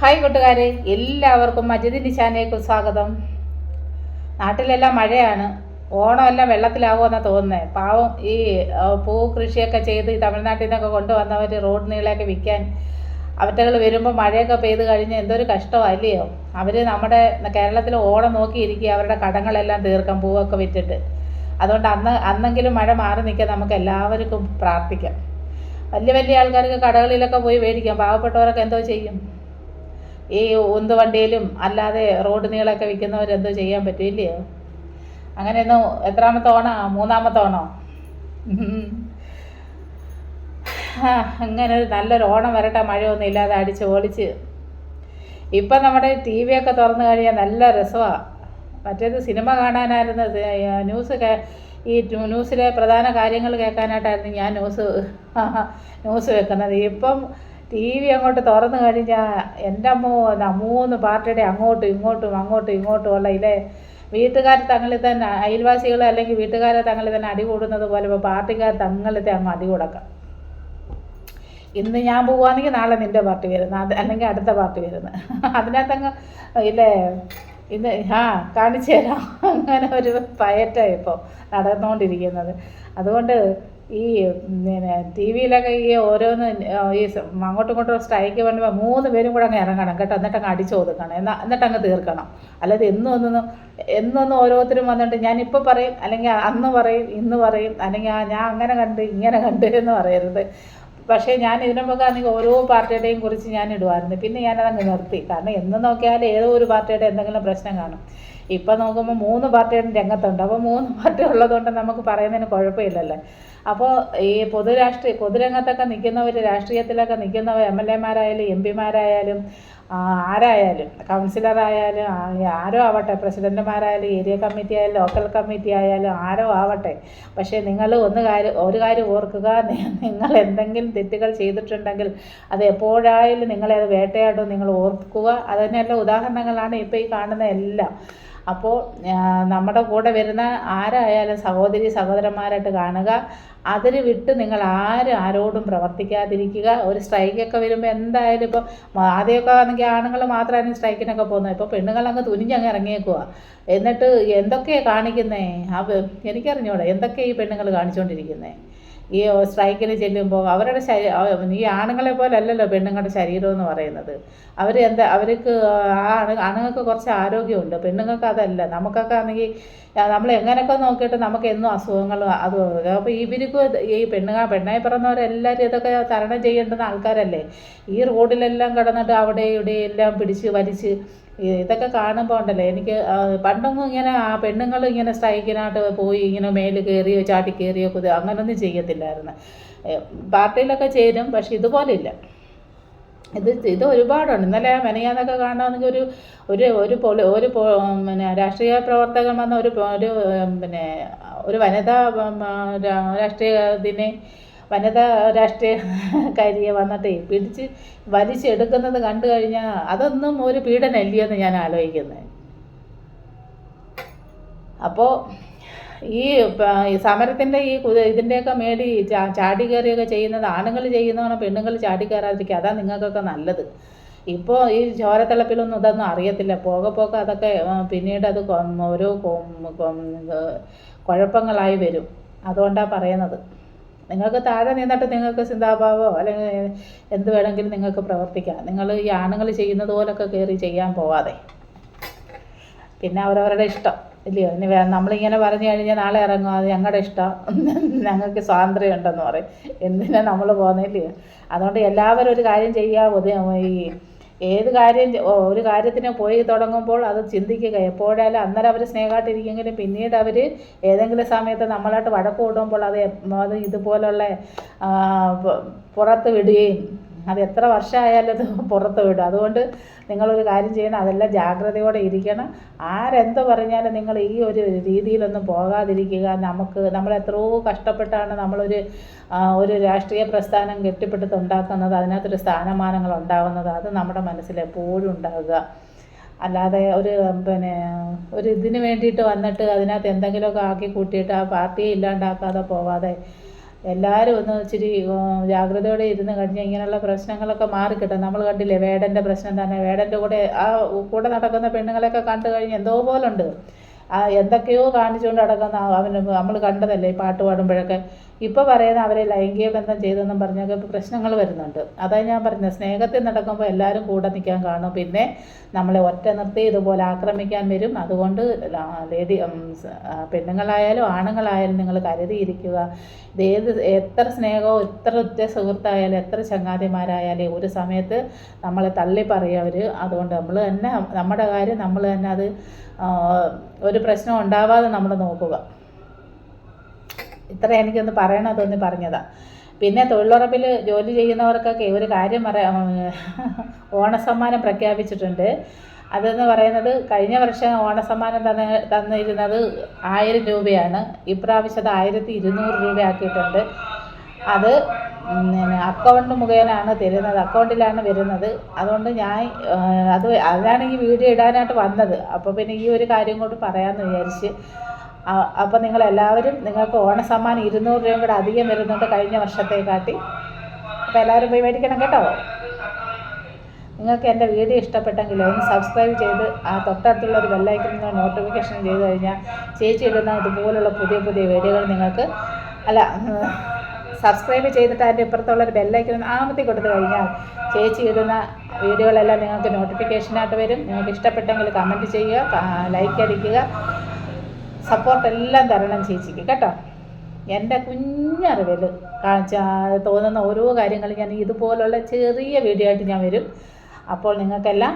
Hi കൂട്ടുകാരെ എല്ലാവർക്കും മജിദിന്റെ ചാനലിലേക്ക് സ്വാഗതം. നാട്ടിലെല്ലാം മഴയാണ് ഓണമെല്ലാം വെള്ളത്തിലാവുമെന്നാണ് തോന്നുന്നത് പാവം ഈ പൂ കൃഷിയൊക്കെ ചെയ്ത് ഈ തമിഴ്നാട്ടിൽ നിന്നൊക്കെ കൊണ്ടുവന്നവർ റോഡ് നീളയൊക്കെ വിൽക്കാൻ അവറ്റകൾ വരുമ്പോൾ മഴയൊക്കെ പെയ്ത് കഴിഞ്ഞ് എന്തൊരു കഷ്ടമല്ലയോ അവർ നമ്മുടെ കേരളത്തിൽ ഓണം നോക്കിയിരിക്കുക അവരുടെ കടങ്ങളെല്ലാം തീർക്കാം പൂവൊക്കെ വിറ്റിട്ട്. അതുകൊണ്ട് അന്ന് അന്നെങ്കിലും മഴ മാറി നിൽക്കാൻ നമുക്ക് എല്ലാവർക്കും പ്രാർത്ഥിക്കാം. വലിയ വലിയ ആൾക്കാർക്ക് കടകളിലൊക്കെ പോയി മേടിക്കാം പാവപ്പെട്ടവരൊക്കെ എന്തോ ചെയ്യും. ഈ ഉന്ത് വണ്ടിയിലും അല്ലാതെ റോഡ് നീളമൊക്കെ വിൽക്കുന്നവർ എന്തോ ചെയ്യാൻ പറ്റില്ലയോ? അങ്ങനെയൊന്നും എത്രാമത്തെ ഓണോ? മൂന്നാമത്തെ ഓണോ. അങ്ങനെ ഒരു നല്ലൊരു ഓണം വരട്ടെ മഴയൊന്നും ഇല്ലാതെ അടിച്ച് ഓടിച്ച് ഇപ്പം നമ്മുടെ ടി വി ഒക്കെ തുറന്നു കഴിഞ്ഞാൽ നല്ല രസമാണ് മറ്റേത് സിനിമ കാണാനായിരുന്നു ന്യൂസ് ഈ ന്യൂസിലെ പ്രധാന കാര്യങ്ങൾ കേൾക്കാനായിട്ടായിരുന്നു ഞാൻ ന്യൂസ് ന്യൂസ് വെക്കുന്നത്. ഇപ്പം ടി വി അങ്ങോട്ട് തുറന്നു കഴിഞ്ഞാൽ എന്റെ അമ്മോ മൂന്ന് പാർട്ടിയുടെ അങ്ങോട്ടും ഇങ്ങോട്ടും അങ്ങോട്ടും ഇങ്ങോട്ടും ഉള്ള ഇല്ലേ? വീട്ടുകാർ തങ്ങളിൽ തന്നെ അയൽവാസികൾ അല്ലെങ്കിൽ വീട്ടുകാരെ തങ്ങളിൽ തന്നെ അടി കൂടുന്നത് പോലെ ഇപ്പോൾ പാർട്ടിക്കാർ തങ്ങളിലത്തെ അങ്ങ് അടി കൊടുക്കാം. ഇന്ന് ഞാൻ പോവുകയാണെങ്കിൽ നാളെ നിന്റെ പാർട്ടി വരുന്നു. അത് അല്ലെങ്കിൽ അടുത്ത പാർട്ടി വരുന്നു. അതിനകത്തങ്ങ് ഇല്ലേ? ഇന്ന് ആ കാണിച്ചു തരാം. അങ്ങനെ ഒരു പയറ്റാണ് ഇപ്പോൾ നടന്നുകൊണ്ടിരിക്കുന്നത്. അതുകൊണ്ട് ഈ പിന്നെ ടി വിയിലൊക്കെ ഈ ഓരോന്ന് ഈ അങ്ങോട്ടും ഇങ്ങോട്ടും സ്ട്രൈക്ക് വേണ്ടുമ്പോൾ മൂന്ന് പേരും കൂടെ അങ്ങ് ഇറങ്ങണം കേട്ടോ. എന്നിട്ട് അങ്ങ് അടിച്ചു ഒതുക്കണം. എന്നാ എന്നിട്ട് അങ്ങ് തീർക്കണം. അല്ലാതെ എന്നും ഒന്നും എന്നൊന്നും ഓരോരുത്തരും വന്നിട്ട് ഞാനിപ്പോൾ പറയും അല്ലെങ്കിൽ അന്ന് പറയും ഇന്ന് പറയും അല്ലെങ്കിൽ ഞാൻ അങ്ങനെ കണ്ട് ഇങ്ങനെ കണ്ട് എന്ന് പറയരുത്. പക്ഷേ ഞാൻ ഇതിനൊക്കെ ആണെങ്കിൽ ഓരോ പാർട്ടിയുടെയും കുറിച്ച് ഞാൻ ഇടുമായിരുന്നു പിന്നെ ഞാനതങ്ങ് നിർത്തി. കാരണം എന്ന് നോക്കിയാൽ ഏതോ ഒരു പാർട്ടിയുടെ എന്തെങ്കിലും പ്രശ്നം കാണും. ഇപ്പം നോക്കുമ്പോൾ മൂന്ന് പാർട്ടിയുടെ രംഗത്തുണ്ട്. അപ്പോൾ മൂന്ന് പാർട്ടി ഉള്ളതുകൊണ്ട് നമുക്ക് പറയുന്നതിന് കുഴപ്പമില്ലല്ലോ. അപ്പോൾ ഈ പൊതുരാഷ്ട്രീയ പൊതുരംഗത്തൊക്കെ നിൽക്കുന്നവർ രാഷ്ട്രീയത്തിലൊക്കെ നിൽക്കുന്നവർ എം എൽ എമാരായാലും എം പിമാരായാലും ആരായാലും കൗൺസിലറായാലും ആരോ ആവട്ടെ പ്രസിഡന്റുമാരായാലും ഏരിയ കമ്മിറ്റി ആയാലും ലോക്കൽ കമ്മിറ്റി ആയാലും ആരോ ആവട്ടെ. പക്ഷേ നിങ്ങൾ ഒന്ന് കാര്യം ഒരു കാര്യം ഓർക്കുക നിങ്ങൾ എന്തെങ്കിലും തെറ്റുകൾ ചെയ്തിട്ടുണ്ടെങ്കിൽ അത് എപ്പോഴായാലും നിങ്ങളെ അത് വേട്ടയാടും നിങ്ങൾ ഓർക്കുക. അതിനുള്ള ഉദാഹരണങ്ങളാണ് ഇപ്പോൾ ഈ കാണുന്ന എല്ലാം. അപ്പോൾ നമ്മുടെ കൂടെ വരുന്ന ആരായാലും സഹോദരി സഹോദരന്മാരായിട്ട് കാണുക. അതിന് വിട്ട് നിങ്ങൾ ആരും ആരോടും പ്രവർത്തിക്കാതിരിക്കുക. ഒരു സ്ട്രൈക്കൊക്കെ വരുമ്പോൾ എന്തായാലും ഇപ്പോൾ ആദ്യമൊക്കെ ആണെങ്കിൽ ആണുങ്ങൾ മാത്രമായിരുന്നു സ്ട്രൈക്കിനൊക്കെ പോകുന്നത്. ഇപ്പോൾ പെണ്ണുങ്ങളങ്ങ് തുനിഞ്ഞങ്ങ് ഇറങ്ങിയേക്കുക എന്നിട്ട് എന്തൊക്കെയാണ് കാണിക്കുന്നത് ആ പെ- എനിക്കറിഞ്ഞൂടെ. എന്തൊക്കെയാണ് ഈ പെണ്ണുങ്ങൾ കാണിച്ചുകൊണ്ടിരിക്കുന്നത് ഈ സ്ട്രൈക്കിന് ചെല്ലുമ്പോൾ അവരുടെ ശരീ അവ- ഈ ആണുങ്ങളെ പോലെ അല്ലല്ലോ പെണ്ണുങ്ങളുടെ ശരീരം എന്ന് പറയുന്നത്. അവർ എന്താ അവർക്ക് ആ ആണ് ആണുങ്ങൾക്ക് കുറച്ച് ആരോഗ്യമുണ്ട്. പെണ്ണുങ്ങൾക്ക് അതല്ല. നമുക്കൊക്കെ ആണെങ്കിൽ നമ്മൾ എങ്ങനെയൊക്കെ നോക്കിയിട്ട് നമുക്ക് എന്നും അസുഖങ്ങൾ അത് അപ്പോൾ ഇവർക്ക് ഈ പെണ്ണുങ്ങ പെണ്ണായി പിറന്നവരെല്ലാവരും ഇതൊക്കെ തരണം ചെയ്യേണ്ടുന്ന ആൾക്കാരല്ലേ? ഈ റോഡിലെല്ലാം കിടന്നിട്ട് അവിടെ ഇവിടെ എല്ലാം പിടിച്ച് വലിച്ച് ഇതൊക്കെ കാണുമ്പോൾ ഉണ്ടല്ലോ? എനിക്ക് പണ്ടൊന്നും ഇങ്ങനെ ആ പെണ്ണുങ്ങൾ ഇങ്ങനെ സ്ട്രൈക്കിനായിട്ട് പോയി ഇങ്ങനെ മേൽ കയറിയോ ചാട്ടി കയറിയോ കുതി അങ്ങനൊന്നും ചെയ്യത്തില്ലായിരുന്നു. പാർട്ടിയിലൊക്കെ ചേരും പക്ഷെ ഇതുപോലെ ഇല്ല ഇത് ഇത് ഒരുപാടുണ്ട്. ഇന്നലെ മെനയാന്നൊക്കെ കാണണമെങ്കിൽ ഒരു ഒരു ഒരു പൊളി ഒരു പിന്നെ രാഷ്ട്രീയ പ്രവർത്തകൻ വന്ന ഒരു ഒരു പിന്നെ ഒരു വനിതാ ഉം, വനിതാ രാഷ്ട്രീയക്കാരിയെ വന്നിട്ടേ പിടിച്ച് വലിച്ചെടുക്കുന്നത് കണ്ടു കഴിഞ്ഞാൽ അതൊന്നും ഒരു പീഡനമല്ലയോ എന്ന് ഞാൻ ആലോചിക്കുന്നത് അപ്പോൾ ഈ സമരത്തിന്റെ ഈ ഇതിന്റെയൊക്കെ മേടി ചാടി കയറിയൊക്കെ ചെയ്യുന്നത് ആണുങ്ങൾ ചെയ്യുന്നതാണ് പെണ്ണുങ്ങൾ ചാടി കയറാതിരിക്കുക അതാണ് നിങ്ങൾക്കൊക്കെ നല്ലത്. ഇപ്പോൾ ഈ ചോരത്തിളപ്പിലൊന്നും ഇതൊന്നും അറിയത്തില്ല. പോകെ പോകെ അതൊക്കെ പിന്നീട് അത് ഓരോ കുഴപ്പങ്ങളായി വരും. അതുകൊണ്ടാണ് പറയുന്നത്. നിങ്ങൾക്ക് താഴെ നിന്നിട്ട് നിങ്ങൾക്ക് ചിന്താഭാവോ അല്ലെങ്കിൽ എന്ത് വേണമെങ്കിലും നിങ്ങൾക്ക് പ്രവർത്തിക്കാം. നിങ്ങൾ ഈ ആണുങ്ങൾ ചെയ്യുന്നത് പോലൊക്കെ കയറി ചെയ്യാൻ പോവാതെ. പിന്നെ അവരവരുടെ ഇഷ്ടം ഇല്ലയോ? ഇനി നമ്മളിങ്ങനെ പറഞ്ഞു കഴിഞ്ഞാൽ നാളെ ഇറങ്ങും. അത് ഞങ്ങളുടെ ഇഷ്ടം. ഞങ്ങൾക്ക് സ്വാതന്ത്ര്യം ഉണ്ടെന്ന് പറയും. എന്തിനാ നമ്മൾ പോകുന്നില്ലയോ അതുകൊണ്ട് എല്ലാവരും ഒരു കാര്യം ചെയ്യുക ഈ ഏത് കാര്യം ഒരു കാര്യത്തിന് പോയി തുടങ്ങുമ്പോൾ അത് ചിന്തിക്കുക. എപ്പോഴായാലും അന്നേരം അവർ സ്നേഹമായിട്ടിരിക്കുമെങ്കിലും പിന്നീട് അവർ ഏതെങ്കിലും സമയത്ത് നമ്മളായിട്ട് വഴക്ക് കൂടുമ്പോൾ അത് അത് ഇതുപോലുള്ള പുറത്ത് വിടുകയും അത് എത്ര വർഷമായാലും അത് പുറത്ത് വിടും. അതുകൊണ്ട് നിങ്ങളൊരു കാര്യം ചെയ്യണം അതെല്ലാം ജാഗ്രതയോടെ ഇരിക്കണം. ആരെന്ത് പറഞ്ഞാലും നിങ്ങൾ ഈ ഒരു രീതിയിലൊന്നും പോകാതിരിക്കുക. നമുക്ക് നമ്മൾ എത്രയോ കഷ്ടപ്പെട്ടാണ് നമ്മളൊരു ഒരു രാഷ്ട്രീയ പ്രസ്ഥാനം കെട്ടിപ്പടുത്തുണ്ടാക്കുന്നത് അതിനകത്തൊരു സ്ഥാനമാനങ്ങൾ ഉണ്ടാകുന്നത് അത് നമ്മുടെ മനസ്സിൽ എപ്പോഴും ഉണ്ടാകുക അല്ലാതെ ഒരു പിന്നെ ഒരു ഇതിന് വേണ്ടിയിട്ട് വന്നിട്ട് അതിനകത്ത് എന്തെങ്കിലുമൊക്കെ ആക്കി കൂട്ടിയിട്ട് ആ പാർട്ടിയെ ഇല്ലാണ്ടാക്കാതെ പോവാതെ എല്ലാവരും ഒന്ന് ഇച്ചിരി ജാഗ്രതയോടെ ഇരുന്ന് കഴിഞ്ഞാൽ ഇങ്ങനെയുള്ള പ്രശ്നങ്ങളൊക്കെ മാറിക്കിട്ടും. നമ്മൾ കണ്ടില്ലേ വേടന്റെ പ്രശ്നം തന്നെ. വേടന്റെ കൂടെ ആ കൂടെ നടക്കുന്ന പെണ്ണുങ്ങളെയൊക്കെ കണ്ടു കഴിഞ്ഞ് എന്തോ പോലുണ്ട്. ആ എന്തൊക്കെയോ കാണിച്ചുകൊണ്ട് നടക്കുന്ന അവന് നമ്മൾ കണ്ടതല്ലേ ഈ പാട്ട് പാടുമ്പോഴൊക്കെ. ഇപ്പോൾ പറയുന്ന അവരെ ലൈംഗിക ബന്ധം ചെയ്തെന്നും പറഞ്ഞൊക്കെ പ്രശ്നങ്ങൾ വരുന്നുണ്ട്. അതാണ് ഞാൻ പറഞ്ഞത് സ്നേഹത്തിൽ നടക്കുമ്പോൾ എല്ലാവരും കൂടെ നിൽക്കാൻ കാണും. പിന്നെ നമ്മളെ ഒറ്റ നിർത്തി ഇതുപോലെ ആക്രമിക്കാൻ വരും. അതുകൊണ്ട് ലേഡി പെണ്ണുങ്ങളായാലും ആണുങ്ങളായാലും നിങ്ങൾ കരുതിയിരിക്കുക. ഇത് ഏത് എത്ര സ്നേഹവും എത്ര ഉറ്റ സുഹൃത്തായാലും എത്ര ചങ്ങാതിമാരായാലും ഒരു സമയത്ത് നമ്മളെ തള്ളി പറയവർ അതുകൊണ്ട് നമ്മൾ തന്നെ നമ്മുടെ കാര്യം നമ്മൾ തന്നെ അത് ഒരു പ്രശ്നം ഉണ്ടാവാതെ നമ്മൾ നോക്കുക. ഇത്ര എനിക്കൊന്ന് പറയണം തോന്നി പറഞ്ഞതാ. പിന്നെ തൊഴിലുറപ്പിൽ ജോലി ചെയ്യുന്നവർക്കൊക്കെ ഒരു കാര്യം പറയാം ഓണസമ്മാനം പ്രഖ്യാപിച്ചിട്ടുണ്ട്. അതെന്ന് പറയുന്നത് കഴിഞ്ഞ വർഷം ഓണസമ്മാനം തന്ന തന്നിരുന്നത് ആയിരം രൂപയാണ്. ഇപ്രാവശ്യത് ആയിരത്തി ഇരുന്നൂറ് രൂപയാക്കിയിട്ടുണ്ട്. അത് അക്കൗണ്ട് മുഖേനാണ് തരുന്നത് അക്കൗണ്ടിലാണ് വരുന്നത്. അതുകൊണ്ട് ഞാൻ അത് അതിനാണ് വീഡിയോ ഇടാനായിട്ട് വന്നത്. അപ്പോൾ പിന്നെ ഈ ഒരു കാര്യം കൊണ്ട് പറയാമെന്ന് വിചാരിച്ച് അപ്പോൾ നിങ്ങൾ എല്ലാവരും നിങ്ങൾക്ക് ഓണസമ്മാനം ഇരുന്നൂറ് രൂപയും കൂടെ അധികം വരുന്നുണ്ട് കഴിഞ്ഞ വർഷത്തെക്കാട്ടി. അപ്പോൾ എല്ലാവരും പോയി മേടിക്കണം കേട്ടോ. നിങ്ങൾക്ക് എന്റെ വീഡിയോ ഇഷ്ടപ്പെട്ടെങ്കിൽ ഒന്ന് സബ്സ്ക്രൈബ് ചെയ്ത് ആ തൊട്ടടുത്തുള്ള ഒരു ബെല്ലൈക്കൻ നോട്ടിഫിക്കേഷൻ ചെയ്ത് കഴിഞ്ഞാൽ ചേച്ചി ഇടുന്ന ഇതുപോലുള്ള പുതിയ പുതിയ വീഡിയോകൾ നിങ്ങൾക്ക് അല്ല സബ്സ്ക്രൈബ് ചെയ്തിട്ട് അതിന്റെ ഇപ്പുറത്തുള്ള ഒരു ബെല്ലൈക്കൻ ആമത്തി കൊടുത്തു കഴിഞ്ഞാൽ ചേച്ചി ഇടുന്ന വീഡിയോകളെല്ലാം നിങ്ങൾക്ക് നോട്ടിഫിക്കേഷനായിട്ട് വരും. നിങ്ങൾക്ക് ഇഷ്ടപ്പെട്ടെങ്കിൽ കമന്റ് ചെയ്യുക ലൈക്ക് അടിക്കുക. സപ്പോർട്ട് എല്ലാം തരണം ചേച്ചിക്ക് കേട്ടോ. എന്റെ കുഞ്ഞറിവിൽ തോന്നുന്ന ഓരോ കാര്യങ്ങളും ഞാൻ ഇതുപോലുള്ള ചെറിയ വീഡിയോ ആയിട്ട് ഞാൻ വരും. അപ്പോൾ നിങ്ങൾക്കെല്ലാം